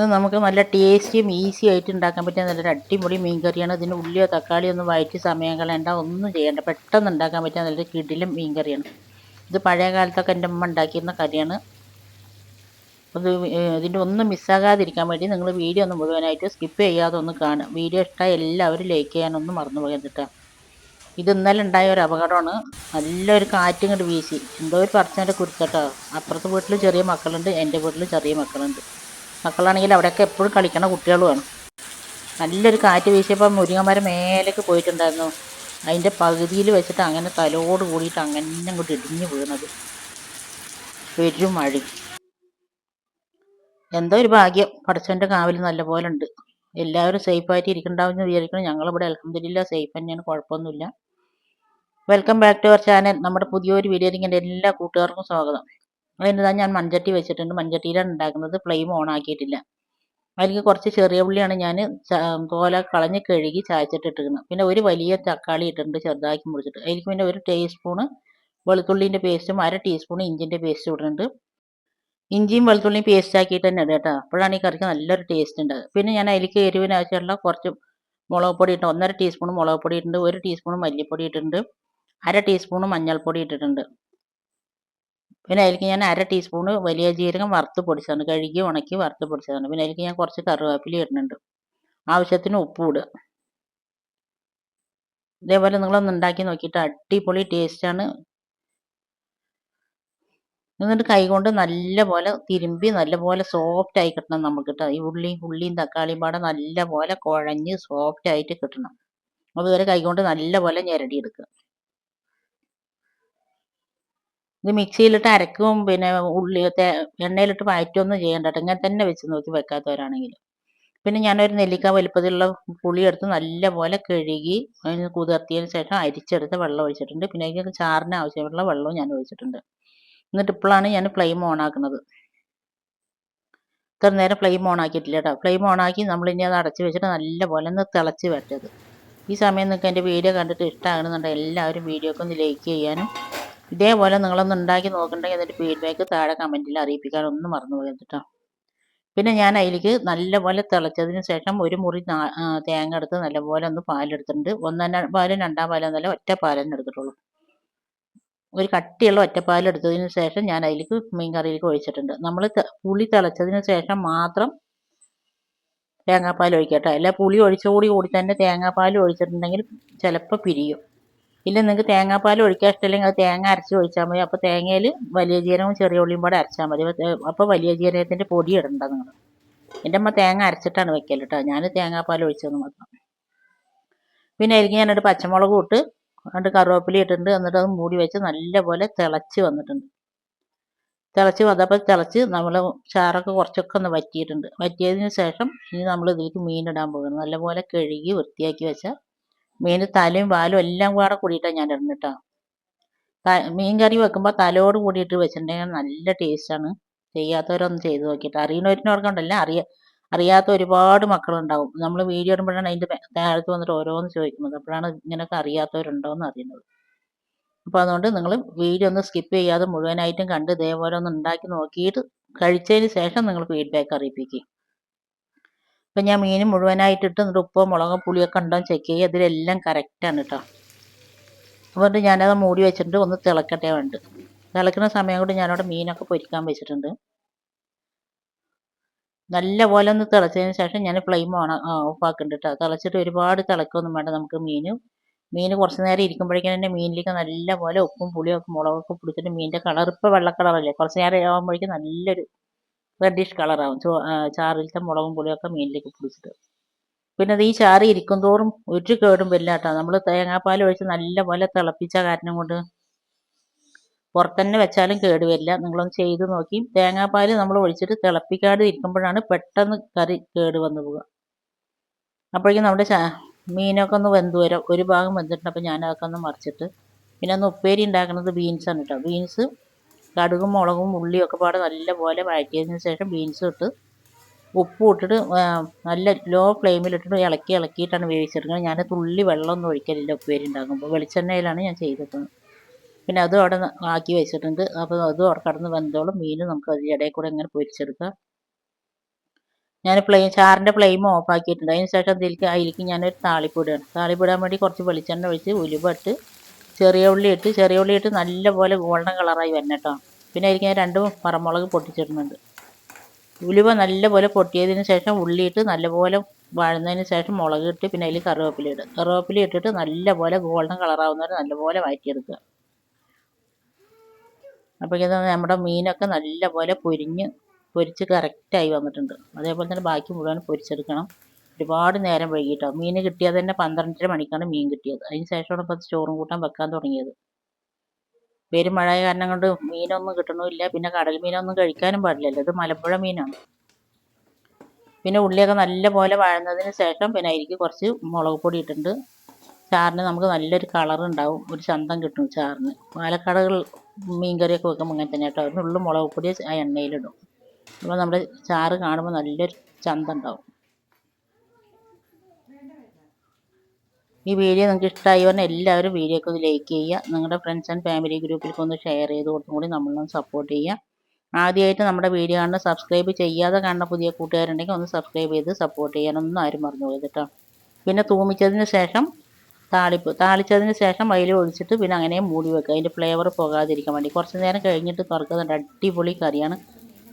ഇത് നമുക്ക് നല്ല ടേസ്റ്റിയും ഈസി ആയിട്ട് ഉണ്ടാക്കാൻ പറ്റിയ നല്ലൊരു അടിപൊളി മീൻ കറിയാണ്. ഇതിന് ഉള്ളിയോ തക്കാളിയോ ഒന്നും വഴറ്റി സമയം കളയണ്ട. ഒന്നും ചെയ്യണ്ട. പെട്ടെന്ന് ഉണ്ടാക്കാൻ പറ്റിയ നല്ലൊരു കിടിലും മീൻ കറിയാണ്. ഇത് പഴയ കാലത്തൊക്കെ എന്റെ അമ്മ ഉണ്ടാക്കിയിരുന്ന കറിയാണ്. അത് ഇതിന്റെ ഒന്നും മിസ്സാകാതിരിക്കാൻ വേണ്ടി നിങ്ങൾ വീഡിയോ ഒന്ന് മുഴുവനായിട്ട് സ്കിപ്പ് ചെയ്യാതെ ഒന്ന് കാണുക. വീഡിയോ ഇഷ്ടമായി എല്ലാവരും ലൈക്ക് ചെയ്യാനൊന്നും മറന്നു പോകരുതിട്ടാ ഇത് ഇന്നലെ ഉണ്ടായ ഒരു അപകടമാണ്. നല്ലൊരു കാറ്റും ഇങ്ങോട്ട് വീശി. എന്തോ ഒരു പറച്ചതിന്റെ കുരുത്തട്ടോ അപ്പുറത്തെ വീട്ടിൽ ചെറിയ മക്കളുണ്ട് എന്റെ വീട്ടിൽ ചെറിയ മക്കളുണ്ട്. മക്കളാണെങ്കിൽ അവിടെയൊക്കെ എപ്പോഴും കളിക്കണ കുട്ടികളുമാണ് നല്ലൊരു കാറ്റ് വീശിയപ്പോൾ മുരിങ്ങമരം മേലേക്ക് പോയിട്ടുണ്ടായിരുന്നു. അതിന്റെ പകുതിയിൽ വെച്ചിട്ട് അങ്ങനെ തലോട് കൂടിയിട്ട് അങ്ങനെ അങ്ങോട്ട് ഇടിഞ്ഞു വീണത്. പെരും മഴ. എന്തോ ഒരു ഭാഗ്യം. പടച്ചവന്റെ കാവൽ നല്ലപോലെ ഉണ്ട്. എല്ലാവരും സേഫായിട്ട് ഇരിക്കണ്ടാവുമെന്ന് വിചാരിക്കണം ഞങ്ങളിവിടെ അലഹമില്ല സേഫ് തന്നെയാണ്. കുഴപ്പമൊന്നുമില്ല. Welcome back to our channel. നമ്മുടെ പുതിയൊരു വീഡിയോ എന്റെ എല്ലാ കൂട്ടുകാർക്കും സ്വാഗതം. അതിന്റെ ഞാൻ മൺചട്ടി വെച്ചിട്ടുണ്ട്. മൺചട്ടിയിലാണ് ഉണ്ടാക്കുന്നത്. ഫ്ലെയിം ഓൺ ആക്കിയിട്ടില്ല. അതിലേക്ക് കുറച്ച് ചെറിയ ഉള്ളിയാണ് ഞാൻ കോല കളഞ്ഞ് കഴുകി ചായച്ചിട്ടിട്ടിരിക്കുന്നത്. പിന്നെ ഒരു വലിയ തക്കാളി ഇട്ടിട്ടുണ്ട് ചെറുതാക്കി മുറിച്ചിട്ട്. അതിലേക്ക് പിന്നെ ഒരു ടീസ്പൂണ് വെളുത്തുള്ളിന്റെ പേസ്റ്റും അര ടീസ്പൂൺ ഇഞ്ചിന്റെ പേസ്റ്റും ഇടുന്നുണ്ട് ഇഞ്ചിയും വെളുത്തുള്ളിയും പേസ്റ്റ് ആക്കിയിട്ട് തന്നെ ഇടുക കേട്ടോ. അപ്പോഴാണ് ഈ കറിക്ക് നല്ലൊരു ടേസ്റ്റ് ഉണ്ട് പിന്നെ ഞാൻ അതിലേക്ക് എരിവിനാവശ്യമുള്ള കുറച്ച് മുളക് പൊടി ഇട്ട് ഒന്നര ടീസ്പൂൺ മുളക് പൊടി ഇട്ടിട്ടുണ്ട്. ഒരു ടീസ്പൂൺ മല്ലിപ്പൊടി ഇട്ടിട്ടുണ്ട്. അര ടീസ്പൂൺ മഞ്ഞൾപ്പൊടി ഇട്ടിട്ടുണ്ട്. പിന്നെ അതിലേക്ക് ഞാൻ അര ടീസ്പൂൺ വലിയ ജീരകം വറുത്ത് പൊടിച്ചതാണ്. കഴുകി ഉണക്കി വറുത്ത് പൊടിച്ചതാണ്. പിന്നെ അതിലേക്ക് ഞാൻ കുറച്ച് കറിവേപ്പില ഇടുന്നുണ്ട്. ആവശ്യത്തിന് ഉപ്പ് ഇടുക. ഇതേപോലെ നിങ്ങളൊന്ന് ഉണ്ടാക്കി നോക്കിയിട്ട് അടിപൊളി ടേസ്റ്റാണ് എന്നിട്ട് കൈകൊണ്ട് നല്ലപോലെ തിരുമ്പി നല്ലപോലെ സോഫ്റ്റ് ആയി കിട്ടണം നമുക്ക് കേട്ടോ ഈ ഉള്ളിയും ഉള്ളിയും തക്കാളിയും പാടെ നല്ലപോലെ കുഴഞ്ഞ് സോഫ്റ്റ് ആയിട്ട് കിട്ടണം. അതുവരെ കൈകൊണ്ട് നല്ലപോലെ ഞെരടിയെടുക്കുക ഇത് മിക്സിയിലിട്ട് അരക്കും പിന്നെ ഉള്ളി എണ്ണയിലിട്ട് വഴറ്റൊന്നും ചെയ്യേണ്ട കേട്ടോ ഇങ്ങനെ തന്നെ വെച്ച് നോക്കി വെക്കാത്തവരാണെങ്കിൽ പിന്നെ ഞാനൊരു നെല്ലിക്ക വലുപ്പത്തിലുള്ള പുളി എടുത്ത് നല്ലപോലെ കഴുകി അതിന് കുതിർത്തിയതിന് ശേഷം അരിച്ചെടുത്ത് വെള്ളം ഒഴിച്ചിട്ടുണ്ട്. പിന്നെ അതിന് ചാറിന് ആവശ്യമുള്ള വെള്ളവും ഞാൻ ഒഴിച്ചിട്ടുണ്ട്. എന്നിട്ട് ഇപ്പോഴാണ് ഞാൻ ഫ്ലെയിം ഓൺ ആക്കുന്നത്. ഇത്ര നേരം ഫ്ലെയിം ഓൺ ആക്കിയിട്ടില്ല കേട്ടോ ഫ്ലെയിം ഓൺ ആക്കി നമ്മളിനി അത് അടച്ച് വെച്ചിട്ട് നല്ലപോലെ ഒന്ന് തിളച്ച് വരട്ടത്. ഈ സമയം നിങ്ങൾക്ക് എന്റെ വീഡിയോ കണ്ടിട്ട് ഇഷ്ടമാകണമെന്നുണ്ടെങ്കിൽ എല്ലാവരും വീഡിയോക്ക് ഒന്ന് ലൈക്ക് ചെയ്യാനും ഇതേപോലെ നിങ്ങളൊന്ന് ഉണ്ടാക്കി നോക്കണ്ടെങ്കിൽ അതിന്റെ ഫീഡ്ബാക്ക് താഴെ കമന്റിൽ അറിയിപ്പിക്കാൻ ഒന്നും മറന്നു പോകരുത് കേട്ടോ പിന്നെ ഞാൻ അതിലേക്ക് നല്ലപോലെ തിളച്ചതിന് ശേഷം ഒരു മുറി തേങ്ങ എടുത്ത് നല്ലപോലെ ഒന്ന് പാലെടുത്തിട്ടുണ്ട്. ഒന്നാം പാലും രണ്ടാം പാലും എന്നല്ല ഒറ്റ പാലെന്നെ എടുത്തിട്ടുള്ളൂ. ഒരു കട്ടിയുള്ള ഒറ്റപ്പാൽ എടുത്തതിന് ശേഷം ഞാൻ അതിലേക്ക് മീൻ കറിയിലേക്ക് ഒഴിച്ചിട്ടുണ്ട്. നമ്മൾ പുളി തിളച്ചതിന് ശേഷം മാത്രം തേങ്ങാപ്പാൽ ഒഴിക്കട്ടെ. അല്ല പുളി ഒഴിച്ചുകൂടി കൂടി തന്നെ തേങ്ങാപ്പാൽ ഒഴിച്ചിട്ടുണ്ടെങ്കിൽ ചിലപ്പോൾ പിരിയും. ഇല്ല നിങ്ങൾക്ക് തേങ്ങാപ്പാൽ ഒഴിക്കാൻ ഇഷ്ടമില്ലെങ്കിൽ അത് തേങ്ങ അരച്ച് ഒഴിച്ചാൽ മതി. അപ്പോൾ തേങ്ങയിൽ വലിയ ജീരകവും ചെറിയ ഉള്ളിയും കൂടെ അരച്ചാൽ മതി. അപ്പോൾ വലിയ ജീരകത്തിന്റെ പൊടി ഇടണ്ട നിങ്ങൾ എന്റെ അമ്മ തേങ്ങ അരച്ചിട്ടാണ് വെക്കൽ കേട്ടോ ഞാൻ തേങ്ങാപ്പാൽ ഒഴിച്ചത് മാത്രം. പിന്നെ അതിലേക്ക് ഞാനൊരു പച്ചമുളക് ഇട്ട് രണ്ട് കറിവേപ്പില ഇട്ടിട്ടുണ്ട്. എന്നിട്ട് അത് മൂടി വെച്ച് നല്ലപോലെ തിളച്ച് വന്നിട്ടുണ്ട്. തിളച്ച് വന്നപ്പോൾ തിളച്ച് നമ്മൾ ചാറൊക്കെ കുറച്ചൊക്കെ ഒന്ന് വറ്റിയിട്ടുണ്ട്. വറ്റിയതിന് ശേഷം ഇനി നമ്മൾ ഇതിലേക്ക് മീനിടാൻ പോകുന്നത് നല്ലപോലെ കഴുകി വൃത്തിയാക്കി വെച്ച മീൻ തലയും വാലും എല്ലാം കൂടെ കൂടിയിട്ടാണ് ഞാൻ ഇടുന്നിട്ടാ മീൻ കറി വെക്കുമ്പോൾ തലയോട് കൂടിയിട്ട് വെച്ചിട്ടുണ്ടെങ്കിൽ നല്ല ടേസ്റ്റാണ് ചെയ്യാത്തവരൊന്ന് ചെയ്ത് നോക്കിയിട്ട്. അറിയുന്നവരിനോർക്കുണ്ടല്ല അറിയ അറിയാത്ത ഒരുപാട് മക്കളുണ്ടാവും. നമ്മൾ വീഡിയോ ഇടുമ്പോഴാണ് അതിന്റെ താഴത്ത് വന്നിട്ട് ഓരോന്ന് ചോദിക്കുന്നത്. അപ്പോഴാണ് ഇങ്ങനെയൊക്കെ അറിയാത്തവരുണ്ടോ അറിയുന്നത്. അപ്പോൾ അതുകൊണ്ട് നിങ്ങൾ വീഡിയോ ഒന്ന് സ്കിപ്പ് ചെയ്യാതെ മുഴുവനായിട്ടും കണ്ട് ഇതേപോലെ ഒന്ന് ഉണ്ടാക്കി നോക്കിയിട്ട് കഴിച്ചതിന് ശേഷം നിങ്ങൾ ഫീഡ്ബാക്ക് അറിയിപ്പിക്കുക അപ്പം ഞാൻ മീൻ മുഴുവനായിട്ടിട്ട് എന്നിട്ട് ഉപ്പോ മുളക് പുളിയൊക്കെ ഉണ്ടോ ചെക്ക് ചെയ്യുക ഇതിലെല്ലാം കറക്റ്റാണ് കേട്ടോ അതുകൊണ്ട് ഞാനത് മൂടി വെച്ചിട്ടുണ്ട്. ഒന്ന് തിളക്കട്ടെ വേണ്ട. തിളക്കുന്ന സമയം കൊണ്ട് ഞാനവിടെ മീനൊക്കെ പൊരിക്കാൻ വെച്ചിട്ടുണ്ട്. നല്ല പോലെ ഒന്ന് തിളച്ചതിന് ശേഷം ഞാൻ ഫ്ലെയിം ഓൺ ഓഫ് ആക്കുന്നുണ്ട് കേട്ടോ തിളച്ചിട്ട് ഒരുപാട് തിളക്കൊന്നും വേണ്ട നമുക്ക് മീൻ. മീൻ കുറച്ച് നേരം ഇരിക്കുമ്പോഴേക്കും തന്നെ മീനിലേക്ക് നല്ല പോലെ ഉപ്പും പുളിയൊക്കെ മുളകൊക്കെ പിടിച്ചിട്ട് മീനിന്റെ കളർ ഇപ്പോൾ വെള്ള കളറല്ലേ കുറച്ച് നേരം ആകുമ്പോഴേക്കും നല്ലൊരു റെഡിഷ് കളറാവും ചോ ചാറിലത്തെ മുളകും പുളിയൊക്കെ മീനിലേക്ക് പിടിച്ചിട്ട് പിന്നെ അത് ഈ ചാറി ഇരിക്കും തോറും ഒരു കേടും വരില്ലാട്ടോ നമ്മൾ തേങ്ങാപ്പാൽ ഒഴിച്ച് നല്ലപോലെ തിളപ്പിച്ച കാരണം കൊണ്ട് പുറത്തന്നെ വെച്ചാലും കേട് വരില്ല. നിങ്ങളൊന്ന് ചെയ്ത് നോക്കി. തേങ്ങാപ്പാൽ നമ്മൾ ഒഴിച്ചിട്ട് തിളപ്പിക്കാതെ ഇരിക്കുമ്പോഴാണ് പെട്ടെന്ന് കറി കേട് വന്നു പോവുക. അപ്പോഴേക്കും നമ്മുടെ മീനൊക്കെ ഒന്ന് വെന്ത് വരാം. ഒരു ഭാഗം വെന്തിട്ടുണ്ട്. അപ്പോൾ ഞാനതൊക്കെ ഒന്ന് മറിച്ചിട്ട്. പിന്നെ ഒന്ന് ഉപ്പേരി ഉണ്ടാക്കുന്നത് ബീൻസാണ് കേട്ടോ. ബീൻസ് കടുകും മുളകും ഉള്ളിയും ഒക്കെ പാടെ നല്ലപോലെ വഴറ്റിയതിന് ശേഷം ബീൻസും ഇട്ട് ഉപ്പും ഇട്ടിട്ട് നല്ല ലോ ഫ്ലെയിമിലിട്ടിട്ട് ഇളക്കി ഇളക്കിയിട്ടാണ് വേവിച്ചെടുക്കുന്നത്. ഞാൻ തുള്ളി വെള്ളമൊന്നും ഒഴിക്കലില്ല ഉപ്പേരി ഉണ്ടാക്കുമ്പോൾ. വെളിച്ചെണ്ണയിലാണ് ഞാൻ ചെയ്തിട്ടത് പിന്നെ അതും അവിടെ ആക്കി വെച്ചിട്ടുണ്ട്. അപ്പോൾ അതും അവിടെ കടന്ന് വന്നതോളം മീൻ നമുക്ക് അതിന്റെ ഇടയിൽ കൂടെ ഇങ്ങനെ പൊരിച്ചെടുക്കാം. ഞാൻ ഫ്ലെയിം ചാറിന്റെ ഫ്ലെയിം ഓഫ് ആക്കിയിട്ടുണ്ട്. അതിന് ശേഷം അതിലേക്ക് അതിലേക്ക് ഞാനൊരു താളിപ്പൊടിയാണ് താളിപ്പൊടിയാൻ വേണ്ടി കുറച്ച് വെളിച്ചെണ്ണ ഒഴിച്ച് ഉലുവ ഇട്ട് ചെറിയ ഉള്ളി ഇട്ട് ചെറിയ ഉള്ളി ഇട്ട് നല്ലപോലെ ഗോൾഡൻ കളറായി വരണം കേട്ടോ. പിന്നെ അതിലേക്ക് ഞാൻ രണ്ട് പറമുളക് പൊട്ടിച്ചിടുന്നുണ്ട്. ഉലുവ നല്ലപോലെ പൊട്ടിയതിന് ശേഷം ഉള്ളി ഇട്ട് നല്ലപോലെ വഴന്നതിന് ശേഷം മുളക് ഇട്ട് പിന്നെ അതിൽ കറിവേപ്പില ഇടുക. കറിവേപ്പില ഇട്ടിട്ട് നല്ലപോലെ ഗോൾഡൻ കളറാവുന്നവരെ നല്ലപോലെ വഴറ്റിയെടുക്കുക. അപ്പോൾ ഇത് നമ്മുടെ മീനൊക്കെ നല്ലപോലെ പൊരിഞ്ഞ് പൊരിച്ച് കറക്റ്റായി വന്നിട്ടുണ്ട്. അതേപോലെ തന്നെ ബാക്കി മുഴുവൻ പൊരിച്ചെടുക്കണം. ഒരുപാട് നേരം വൈകിട്ടോ. മീൻ കിട്ടിയത് തന്നെ പന്ത്രണ്ടര മണിക്കാണ് മീൻ കിട്ടിയത്. അതിന് ശേഷമാണ് ഇപ്പോൾ ചോറും കൂട്ടാൻ വെക്കാൻ തുടങ്ങിയത്. പെരുമഴ കാരണം കൊണ്ട് മീനൊന്നും കിട്ടണമില്ല. പിന്നെ കടൽ മീനൊന്നും കഴിക്കാനും പാടില്ലല്ലോ. ഇത് മലമ്പുഴ മീനാണ്. പിന്നെ ഉള്ളിയൊക്കെ നല്ല പോലെ വഴന്നതിന് ശേഷം പിന്നെ അതിലേക്ക് കുറച്ച് മുളക് പൊടി ഇട്ടിട്ടുണ്ട്. ചാറിന് നമുക്ക് നല്ലൊരു കളർ ഉണ്ടാവും. ഒരു ചന്തം കിട്ടും ചാറിന്. പാലക്കാടുകൾ മീൻകറിയൊക്കെ വെക്കുമ്പോൾ അങ്ങനെ തന്നെ കേട്ടോ. അതിനുള്ളിൽ മുളക് പൊടി ആ എണ്ണയിലിടും. അപ്പോൾ നമ്മുടെ ചാറ് കാണുമ്പോൾ നല്ലൊരു ചന്തം ഉണ്ടാവും. ഈ വീഡിയോ നിങ്ങൾക്ക് ഇഷ്ടമായി പറഞ്ഞാൽ എല്ലാവരും വീഡിയോക്ക് ഒന്ന് ലൈക്ക് ചെയ്യുക. നിങ്ങളുടെ ഫ്രണ്ട്സ് ആൻഡ് ഫാമിലി ഗ്രൂപ്പിലേക്ക് ഒന്ന് ഷെയർ ചെയ്ത് കൊടുത്തും കൂടി നമ്മളൊന്ന് സപ്പോർട്ട് ചെയ്യുക. ആദ്യമായിട്ട് നമ്മുടെ വീഡിയോ കാണുന്ന സബ്സ്ക്രൈബ് ചെയ്യാതെ കാണുന്ന പുതിയ കൂട്ടുകാരുണ്ടെങ്കിൽ ഒന്ന് സബ്സ്ക്രൈബ് ചെയ്ത് സപ്പോർട്ട് ചെയ്യാനൊന്നും ആരും മറന്നു പോയത് കേട്ടോ. പിന്നെ തൂമിച്ചതിന് ശേഷം താളിപ്പ് താളിച്ചതിന് ശേഷം അതിൽ ഒഴിച്ചിട്ട് പിന്നെ അങ്ങനെ മൂടി വെക്കുക. അതിന്റെ ഫ്ലേവർ പോകാതിരിക്കാൻ വേണ്ടി. കുറച്ച് നേരം കഴിഞ്ഞിട്ട് തുറക്കുന്നുണ്ട് അടിപൊളി കറിയാണ്.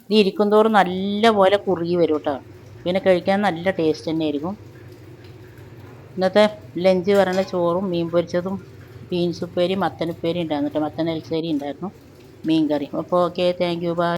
ഇത് ഇരിക്കും തോറും നല്ലപോലെ കുറുകി വരും കേട്ടോ. പിന്നെ കഴിക്കാൻ നല്ല ടേസ്റ്റ് തന്നെ ആയിരിക്കും. ഇന്നത്തെ ലഞ്ച് പറയുന്ന ചോറും മീൻ പൊരിച്ചതും ബീൻസ് ഉപ്പേരി മത്തനുപ്പേരി ഉണ്ടായിരുന്നു കേട്ടോ മത്തൻ എൽസേരി ഉണ്ടായിരുന്നു. മീൻ കറി. അപ്പോൾ ഓക്കെ താങ്ക് യു ബൈ